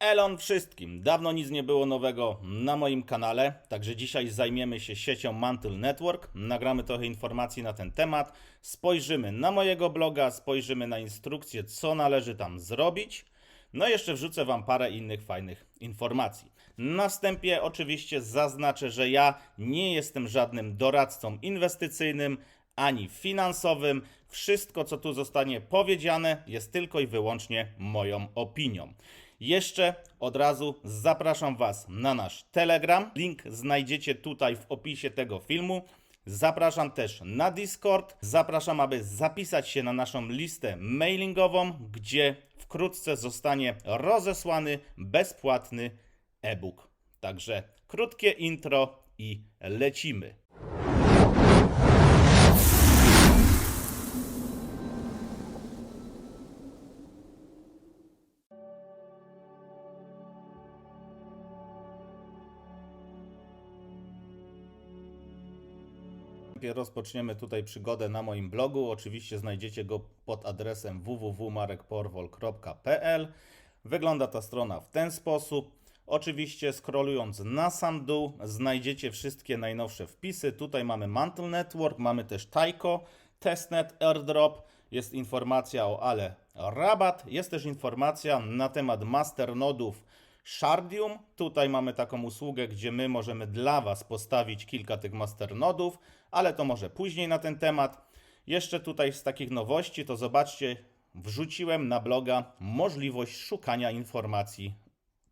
Elon wszystkim. Dawno nic nie było nowego na moim kanale, także dzisiaj zajmiemy się siecią Mantle Network. Nagramy trochę informacji na ten temat. Spojrzymy na mojego bloga, spojrzymy na instrukcję, co należy tam zrobić. No i jeszcze wrzucę Wam parę innych fajnych informacji. Na wstępie oczywiście zaznaczę, że ja nie jestem żadnym doradcą inwestycyjnym ani finansowym. Wszystko, co tu zostanie powiedziane, jest tylko i wyłącznie moją opinią. Jeszcze od razu zapraszam Was na nasz Telegram. Link znajdziecie tutaj w opisie tego filmu. Zapraszam też na Discord. Zapraszam, aby zapisać się na naszą listę mailingową, gdzie wkrótce zostanie rozesłany bezpłatny e-book. Także krótkie intro i lecimy. Najpierw rozpoczniemy tutaj przygodę na moim blogu. Oczywiście znajdziecie go pod adresem www.marekporwol.pl. Wygląda ta strona w ten sposób. Oczywiście scrollując na sam dół znajdziecie wszystkie najnowsze wpisy. Tutaj mamy Mantle Network, mamy też Taiko, Testnet, Airdrop, jest informacja o Ale Rabat, jest też informacja na temat masternodów Shardium. Tutaj mamy taką usługę, gdzie my możemy dla Was postawić kilka tych masternodów, ale to może później na ten temat. Jeszcze tutaj z takich nowości to zobaczcie, wrzuciłem na bloga możliwość szukania informacji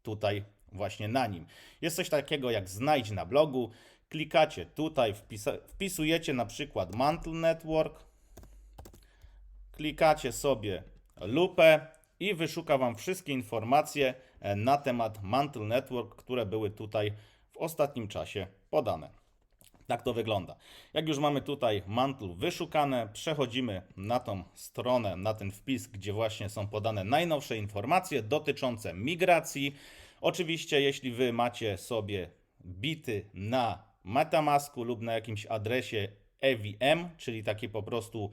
tutaj właśnie na nim. Jest coś takiego jak znajdź na blogu. Klikacie tutaj, wpisujecie na przykład Mantle Network, klikacie sobie lupę i wyszuka Wam wszystkie informacje na temat Mantle Network, które były tutaj w ostatnim czasie podane. Tak to wygląda. Jak już mamy tutaj Mantle wyszukane, przechodzimy na tą stronę, na ten wpis, gdzie właśnie są podane najnowsze informacje dotyczące migracji. Oczywiście, jeśli Wy macie sobie bity na Metamasku lub na jakimś adresie EVM, czyli taki po prostu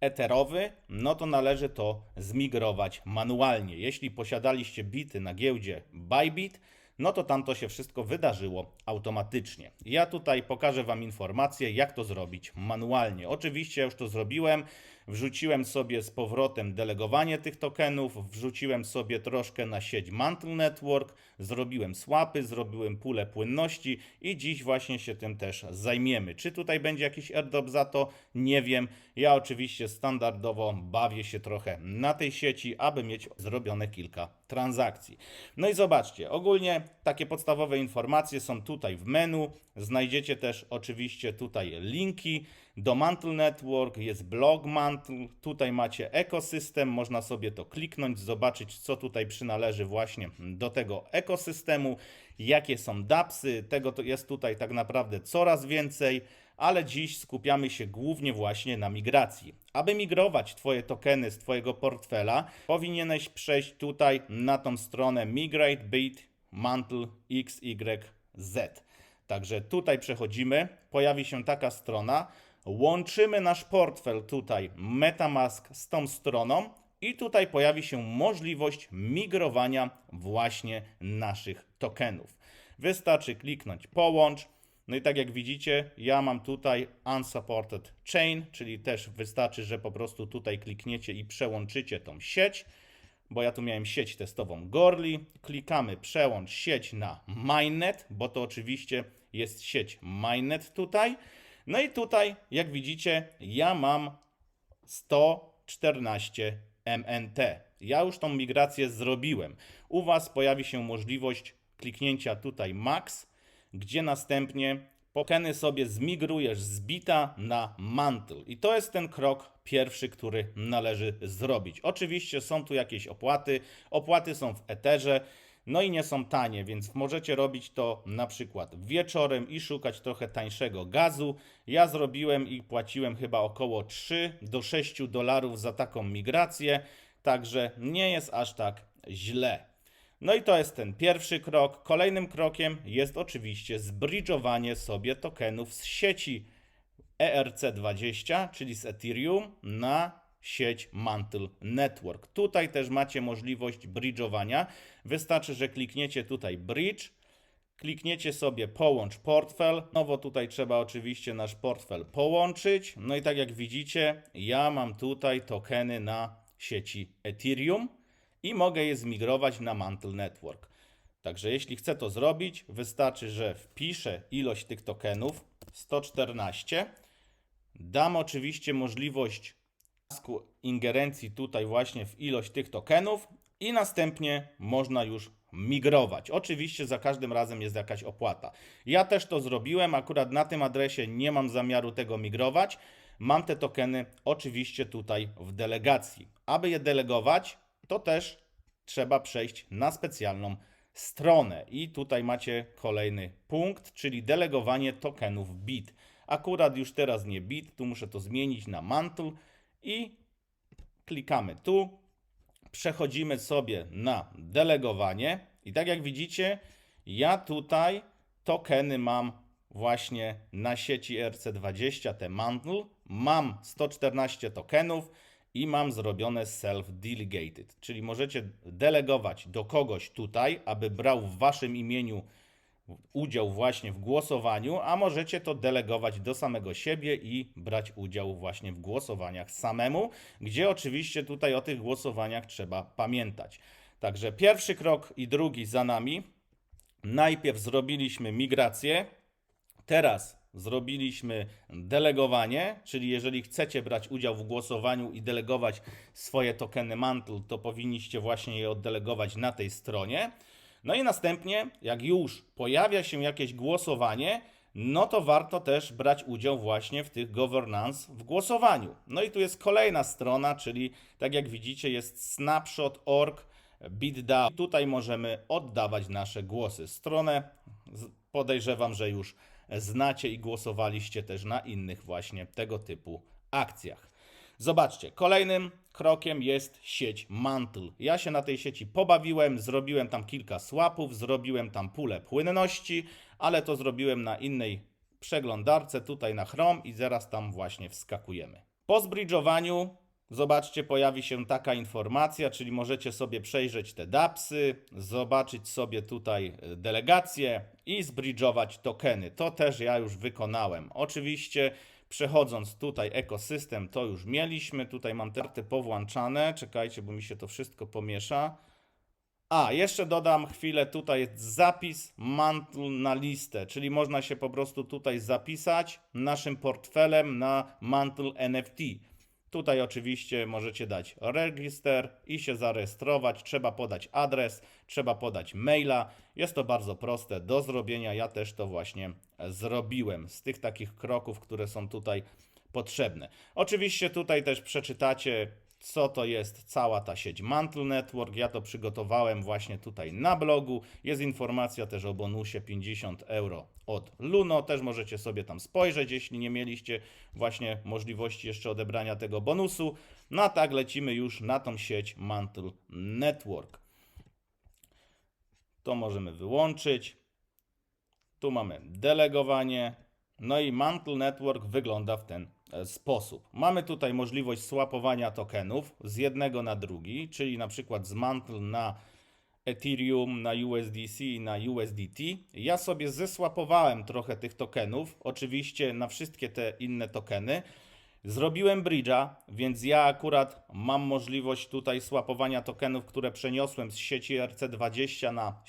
eterowy, no to należy to zmigrować manualnie. Jeśli posiadaliście bity na giełdzie Bybit, no to tam to się wszystko wydarzyło automatycznie. Ja tutaj pokażę Wam informację, jak to zrobić manualnie. Oczywiście ja już to zrobiłem, wrzuciłem sobie z powrotem delegowanie tych tokenów, wrzuciłem sobie troszkę na sieć Mantle Network, zrobiłem swapy, zrobiłem pulę płynności i dziś właśnie się tym też zajmiemy. Czy tutaj będzie jakiś airdrop za to? Nie wiem. Ja oczywiście standardowo bawię się trochę na tej sieci, aby mieć zrobione kilka transakcji. No i zobaczcie, ogólnie takie podstawowe informacje są tutaj w menu. Znajdziecie też oczywiście tutaj linki do Mantle Network, jest blog Mantle, tutaj macie ekosystem, można sobie to kliknąć, zobaczyć co tutaj przynależy właśnie do tego ekosystemu, jakie są dapsy, tego to jest tutaj tak naprawdę coraz więcej, ale dziś skupiamy się głównie właśnie na migracji. Aby migrować Twoje tokeny z Twojego portfela, powinieneś przejść tutaj na tą stronę Migrate Bit Mantle XYZ. Także tutaj przechodzimy, pojawi się taka strona, łączymy nasz portfel tutaj MetaMask z tą stroną i tutaj pojawi się możliwość migrowania właśnie naszych tokenów. Wystarczy kliknąć połącz. No i tak jak widzicie, ja mam tutaj unsupported chain, czyli też wystarczy, że po prostu tutaj klikniecie i przełączycie tą sieć bo ja tu miałem sieć testową Gorli. Klikamy przełącz sieć na Mainnet, bo to oczywiście jest sieć Mainnet tutaj. No i tutaj, jak widzicie, ja mam 114 MNT. Ja już tą migrację zrobiłem. U Was pojawi się możliwość kliknięcia tutaj Max, gdzie następnie tokeny sobie zmigrujesz z bita na mantle. I to jest ten krok pierwszy, który należy zrobić. Oczywiście są tu jakieś opłaty. Opłaty są w Etherze. No i nie są tanie, więc możecie robić to na przykład wieczorem i szukać trochę tańszego gazu. Ja zrobiłem i płaciłem chyba około 3 do 6 dolarów za taką migrację, także nie jest aż tak źle. No i to jest ten pierwszy krok. Kolejnym krokiem jest oczywiście zbridżowanie sobie tokenów z sieci ERC20, czyli z Ethereum, na sieć Mantle Network. Tutaj też macie możliwość bridge'owania. Wystarczy, że klikniecie tutaj bridge, klikniecie sobie połącz portfel. Nowo tutaj trzeba oczywiście nasz portfel połączyć. No i tak jak widzicie, ja mam tutaj tokeny na sieci Ethereum i mogę je zmigrować na Mantle Network. Także jeśli chcę to zrobić, wystarczy, że wpiszę ilość tych tokenów 114. Dam oczywiście możliwość ingerencji tutaj właśnie w ilość tych tokenów i następnie można już migrować. Oczywiście za każdym razem jest jakaś opłata. Ja też to zrobiłem, akurat na tym adresie nie mam zamiaru tego migrować. Mam te tokeny oczywiście tutaj w delegacji. Aby je delegować, to też trzeba przejść na specjalną stronę. I tutaj macie kolejny punkt, czyli delegowanie tokenów BIT. Akurat już teraz nie BIT, tu muszę to zmienić na Mantle i klikamy tu, przechodzimy sobie na delegowanie. I tak jak widzicie, ja tutaj tokeny mam właśnie na sieci RC20, te Mantle, mam 114 tokenów i mam zrobione self-delegated, czyli możecie delegować do kogoś tutaj, aby brał w waszym imieniu udział właśnie w głosowaniu, a możecie to delegować do samego siebie i brać udział właśnie w głosowaniach samemu, gdzie oczywiście tutaj o tych głosowaniach trzeba pamiętać. Także pierwszy krok i drugi za nami. Najpierw zrobiliśmy migrację, Teraz zrobiliśmy delegowanie, czyli jeżeli chcecie brać udział w głosowaniu i delegować swoje tokeny Mantle, to powinniście właśnie je oddelegować na tej stronie. No i następnie, jak już pojawia się jakieś głosowanie, no to warto też brać udział właśnie w tych governance w głosowaniu. No i tu jest kolejna strona, czyli tak jak widzicie jest snapshot.org BitDAO. Tutaj możemy oddawać nasze głosy. Stronę podejrzewam, że już znacie i głosowaliście też na innych właśnie tego typu akcjach. Zobaczcie, kolejnym krokiem jest sieć Mantle. Ja się na tej sieci pobawiłem, zrobiłem tam kilka swapów, zrobiłem tam pulę płynności, ale to zrobiłem na innej przeglądarce, tutaj na Chrome i zaraz tam właśnie wskakujemy. Po zbridżowaniu Zobaczcie, pojawi się taka informacja, czyli możecie sobie przejrzeć te DAPSy, zobaczyć sobie tutaj e, delegacje i zbridżować tokeny. To też ja już wykonałem. Oczywiście przechodząc tutaj ekosystem, to już mieliśmy. Tutaj mam karty powłączane. Czekajcie, bo mi się to wszystko pomiesza. A, jeszcze dodam chwilę, tutaj jest zapis mantle na listę, czyli można się po prostu tutaj zapisać naszym portfelem na mantle NFT. Tutaj oczywiście możecie dać register i się zarejestrować. Trzeba podać adres, trzeba podać maila. Jest to bardzo proste do zrobienia. Ja też to właśnie zrobiłem z tych takich kroków, które są tutaj potrzebne. Oczywiście tutaj też przeczytacie, co to jest cała ta sieć Mantle Network. Ja to przygotowałem właśnie tutaj na blogu. Jest informacja też o bonusie 50 euro od Luno. Też możecie sobie tam spojrzeć, jeśli nie mieliście właśnie możliwości jeszcze odebrania tego bonusu. No a tak lecimy już na tą sieć Mantle Network. To możemy wyłączyć. Tu mamy delegowanie. No i Mantle Network wygląda w ten sposób. Mamy tutaj możliwość swapowania tokenów z jednego na drugi, czyli na przykład z Mantle na Ethereum, na USDC i na USDT. Ja sobie zeswapowałem trochę tych tokenów, oczywiście na wszystkie te inne tokeny. Zrobiłem bridge'a, więc ja akurat mam możliwość tutaj swapowania tokenów, które przeniosłem z sieci RC20 na,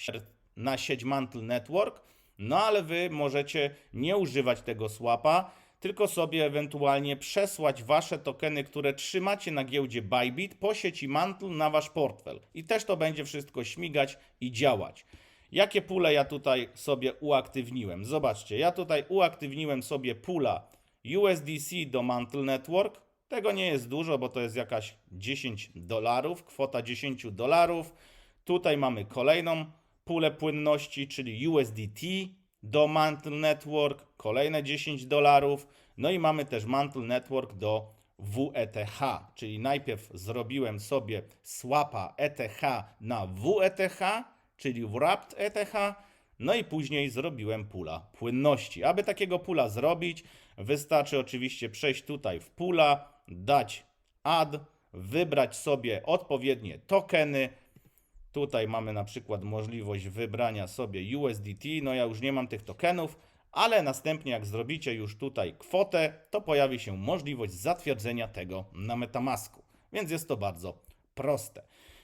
na sieć Mantle Network. No ale wy możecie nie używać tego swapa, tylko sobie ewentualnie przesłać wasze tokeny, które trzymacie na giełdzie Bybit po sieci Mantle na wasz portfel. I też to będzie wszystko śmigać i działać. Jakie pule ja tutaj sobie uaktywniłem? Zobaczcie, ja tutaj uaktywniłem sobie pula USDC do Mantle Network. Tego nie jest dużo, bo to jest jakaś 10 dolarów, kwota 10 dolarów. Tutaj mamy kolejną pulę płynności, czyli USDT do Mantle Network, kolejne 10 dolarów. No i mamy też Mantle Network do WETH, czyli najpierw zrobiłem sobie swapa ETH na WETH, czyli Wrapped ETH, no i później zrobiłem pula płynności. Aby takiego pula zrobić, wystarczy oczywiście przejść tutaj w pula, dać add, wybrać sobie odpowiednie tokeny. Tutaj mamy na przykład możliwość wybrania sobie USDT. No ja już nie mam tych tokenów, ale następnie jak zrobicie już tutaj kwotę, to pojawi się możliwość zatwierdzenia tego na Metamasku. Więc jest to bardzo proste.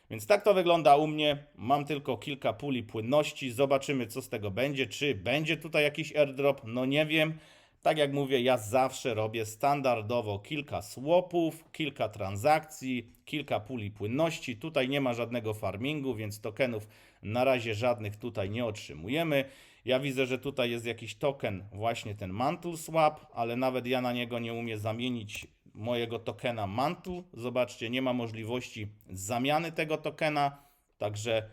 Więc tak to wygląda u mnie. Mam tylko kilka puli płynności. Zobaczymy, co z tego będzie. Czy będzie tutaj jakiś airdrop? No nie wiem. Tak jak mówię, ja zawsze robię standardowo kilka swapów, kilka transakcji, kilka puli płynności. Tutaj nie ma żadnego farmingu, więc tokenów na razie żadnych tutaj nie otrzymujemy. Ja widzę, że tutaj jest jakiś token, właśnie ten Mantle Swap, ale nawet ja na niego nie umiem zamienić mojego tokena Mantle. Zobaczcie, nie ma możliwości zamiany tego tokena, także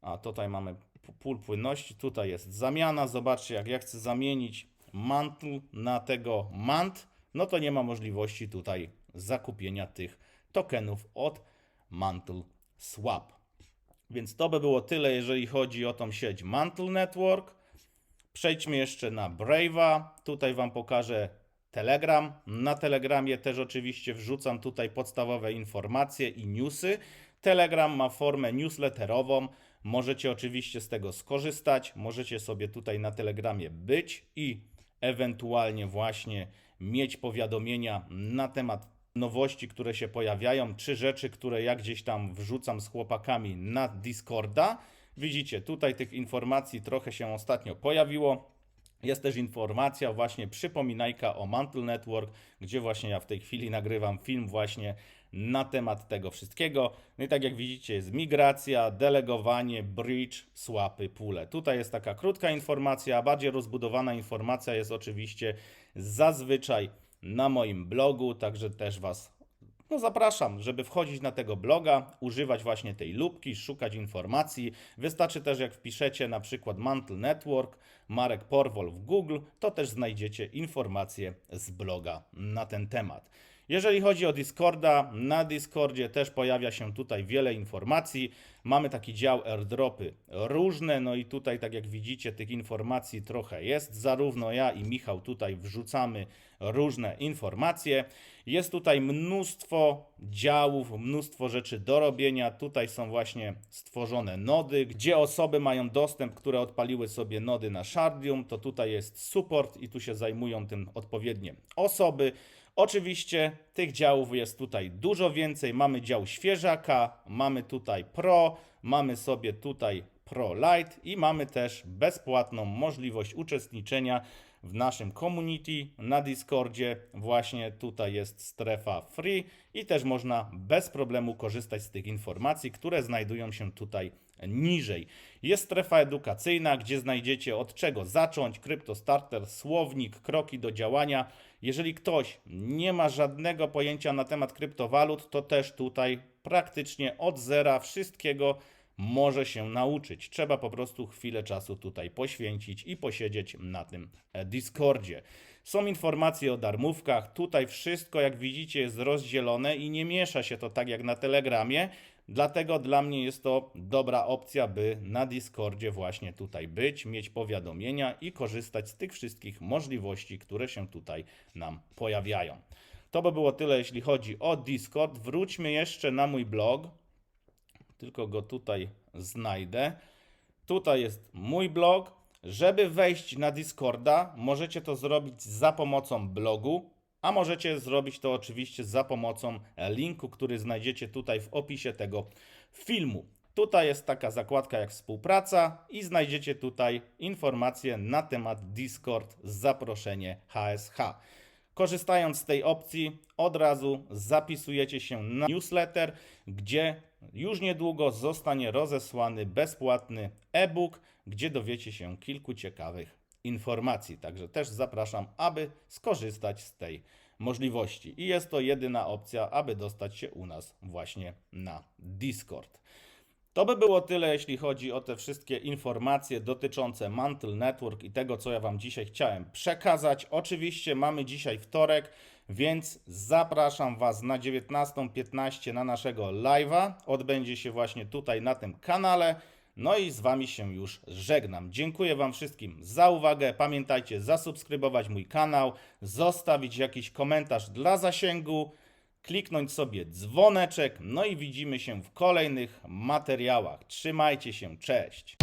a tutaj mamy pól płynności, tutaj jest zamiana. Zobaczcie, jak ja chcę zamienić mantle na tego mant, no to nie ma możliwości tutaj zakupienia tych tokenów od Mantle Swap. Więc to by było tyle, jeżeli chodzi o tą sieć Mantle Network. Przejdźmy jeszcze na Brave'a. Tutaj Wam pokażę Telegram. Na Telegramie też oczywiście wrzucam tutaj podstawowe informacje i newsy. Telegram ma formę newsletterową. Możecie oczywiście z tego skorzystać. Możecie sobie tutaj na Telegramie być i ewentualnie właśnie mieć powiadomienia na temat nowości, które się pojawiają, czy rzeczy, które ja gdzieś tam wrzucam z chłopakami na Discorda. Widzicie, tutaj tych informacji trochę się ostatnio pojawiło. Jest też informacja, właśnie przypominajka o Mantle Network, gdzie właśnie ja w tej chwili nagrywam film właśnie na temat tego wszystkiego. No i tak jak widzicie, jest migracja, delegowanie, bridge, swapy, pule. Tutaj jest taka krótka informacja, a bardziej rozbudowana informacja jest oczywiście zazwyczaj na moim blogu, także też Was no zapraszam, żeby wchodzić na tego bloga, używać właśnie tej lupki, szukać informacji. Wystarczy też, jak wpiszecie na przykład Mantle Network, Marek Porwol w Google, to też znajdziecie informacje z bloga na ten temat. Jeżeli chodzi o Discorda, na Discordzie też pojawia się tutaj wiele informacji. Mamy taki dział airdropy różne, no i tutaj, tak jak widzicie, tych informacji trochę jest. Zarówno ja i Michał tutaj wrzucamy różne informacje. Jest tutaj mnóstwo działów, mnóstwo rzeczy do robienia. Tutaj są właśnie stworzone nody, gdzie osoby mają dostęp, które odpaliły sobie nody na Shardium. To tutaj jest support i tu się zajmują tym odpowiednie osoby. Oczywiście tych działów jest tutaj dużo więcej. Mamy dział świeżaka, mamy tutaj Pro, mamy sobie tutaj Pro Lite i mamy też bezpłatną możliwość uczestniczenia w naszym community na Discordzie. Właśnie tutaj jest strefa free i też można bez problemu korzystać z tych informacji, które znajdują się tutaj niżej. Jest strefa edukacyjna, gdzie znajdziecie od czego zacząć, kryptostarter, słownik, kroki do działania. Jeżeli ktoś nie ma żadnego pojęcia na temat kryptowalut, to też tutaj praktycznie od zera wszystkiego może się nauczyć. Trzeba po prostu chwilę czasu tutaj poświęcić i posiedzieć na tym Discordzie. Są informacje o darmówkach. Tutaj wszystko, jak widzicie, jest rozdzielone i nie miesza się to tak jak na Telegramie. Dlatego dla mnie jest to dobra opcja, by na Discordzie właśnie tutaj być, mieć powiadomienia i korzystać z tych wszystkich możliwości, które się tutaj nam pojawiają. To by było tyle, jeśli chodzi o Discord. Wróćmy jeszcze na mój blog tylko go tutaj znajdę. Tutaj jest mój blog. Żeby wejść na Discorda, możecie to zrobić za pomocą blogu, a możecie zrobić to oczywiście za pomocą linku, który znajdziecie tutaj w opisie tego filmu. Tutaj jest taka zakładka jak współpraca i znajdziecie tutaj informacje na temat Discord zaproszenie HSH. Korzystając z tej opcji, od razu zapisujecie się na newsletter, gdzie już niedługo zostanie rozesłany bezpłatny e-book, gdzie dowiecie się kilku ciekawych informacji. Także też zapraszam, aby skorzystać z tej możliwości. I jest to jedyna opcja, aby dostać się u nas właśnie na Discord. To by było tyle, jeśli chodzi o te wszystkie informacje dotyczące Mantle Network i tego, co ja Wam dzisiaj chciałem przekazać. Oczywiście mamy dzisiaj wtorek, więc zapraszam Was na 19.15 na naszego live'a. Odbędzie się właśnie tutaj na tym kanale. No i z Wami się już żegnam. Dziękuję Wam wszystkim za uwagę. Pamiętajcie zasubskrybować mój kanał, zostawić jakiś komentarz dla zasięgu. kliknąć sobie dzwoneczek, no i widzimy się w kolejnych materiałach. Trzymajcie się, cześć!